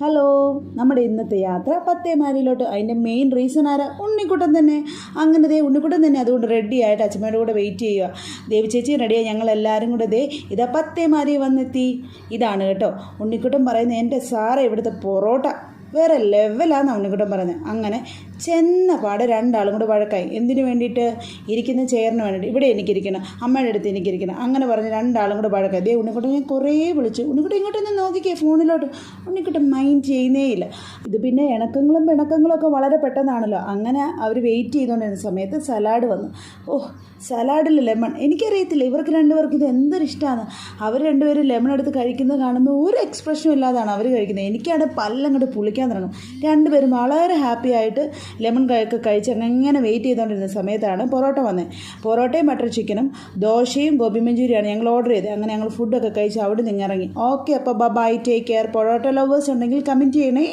Hello നമ്മുടെ ഇന്നത്തെ യാത്ര പത്തേമാരിയിലോട്ട് അതിന്റെ മെയിൻ റീസൺ ആരാ? ഉണ്ണിക്കുട്ടൻ തന്നെ. അങ്ങനെ ദേ ഉണ്ണിക്കുട്ടൻ തന്നെ അതുകൊണ്ട് റെഡി ആയിട്ട് അച്ഛമ്മയുടെ കൂടെ വെയിറ്റ് ചെയ്യുക ദേവി ചേച്ചി റെഡിയായി ഞങ്ങൾ എല്ലാവരും കൂടെ ദേ ഇതാ പത്തേമാരി വന്നെത്തി. ഇതാണ് കേട്ടോ. ഉണ്ണിക്കുട്ടൻ പറയുന്നത് എന്റെ സാറേ ഇവിടുത്തെ പൊറോട്ട വേറെ ലെവലാണെന്നാണ് ഉണ്ണിക്കുട്ടൻ പറയുന്നത്. അങ്ങനെ ചെന്ന പാടെ രണ്ടാളും കൂടെ വഴക്കായി. എന്തിനു വേണ്ടിയിട്ട്? ഇരിക്കുന്ന ചെയറിന് വേണ്ടിയിട്ട്. ഇവിടെ എനിക്കിരിക്കണം. അമ്മയുടെ അടുത്ത് എനിക്കിരിക്കണം. അങ്ങനെ പറഞ്ഞ് രണ്ടാളും കൂടെ വഴക്കായി. ദേ ഉണ്ണിക്കുട്ടൻ ഞാൻ കുറേ വിളിച്ചു. ഉണ്ണിക്കുട്ടൻ ഇങ്ങോട്ടൊന്ന് നോക്കിക്കേ ഫോണിലോട്ട്. ഉണ്ണിക്കുട്ടൻ മൈൻഡ് ചെയ്യുന്നേ ഇല്ല. ഇത് പിന്നെ ഇണക്കങ്ങളും പിണക്കങ്ങളും ഒക്കെ വളരെ പെട്ടെന്നാണല്ലോ. അങ്ങനെ അവർ വെയിറ്റ് ചെയ്തുകൊണ്ടിരുന്ന സമയത്ത് സലാഡ് വന്നു. ഓഹ് സലാഡിൽ ലെമൺ. എനിക്കറിയത്തില്ല ഇവർക്ക് രണ്ടുപേർക്കും ഇത് എന്തൊരു ഇഷ്ടമാണ് അവർ രണ്ടുപേരും ലെമൺ എടുത്ത് കഴിക്കുന്നത് കാണുമ്പോൾ ഒരു എക്സ്പ്രഷനും ഇല്ലാതാണ് അവർ കഴിക്കുന്നത്. എനിക്കവിടെ പല്ലങ്ങോട്ട് പുളിക്കാൻ തുടങ്ങും. രണ്ടുപേരും വളരെ ഹാപ്പി ആയിട്ട് ലെമൺ ഒക്കെ കഴിച്ച് അങ്ങനെ വെയിറ്റ് ചെയ്തുകൊണ്ടിരുന്ന സമയത്താണ് പൊറോട്ട വന്നത് പൊറോട്ടയും ബട്ടർ ചിക്കനും ദോശയും ഗോബി മഞ്ചൂരിയാണ് ഞങ്ങൾ ഓർഡർ ചെയ്തത് അങ്ങനെ ഞങ്ങൾ ഫുഡൊക്കെ കഴിച്ച് അവിടെ നിന്ന് ഇറങ്ങി. ഓക്കെ അപ്പോൾ bye take care parotta lovers ഉണ്ടെങ്കിൽ കമന്റ് ചെയ്യണേ.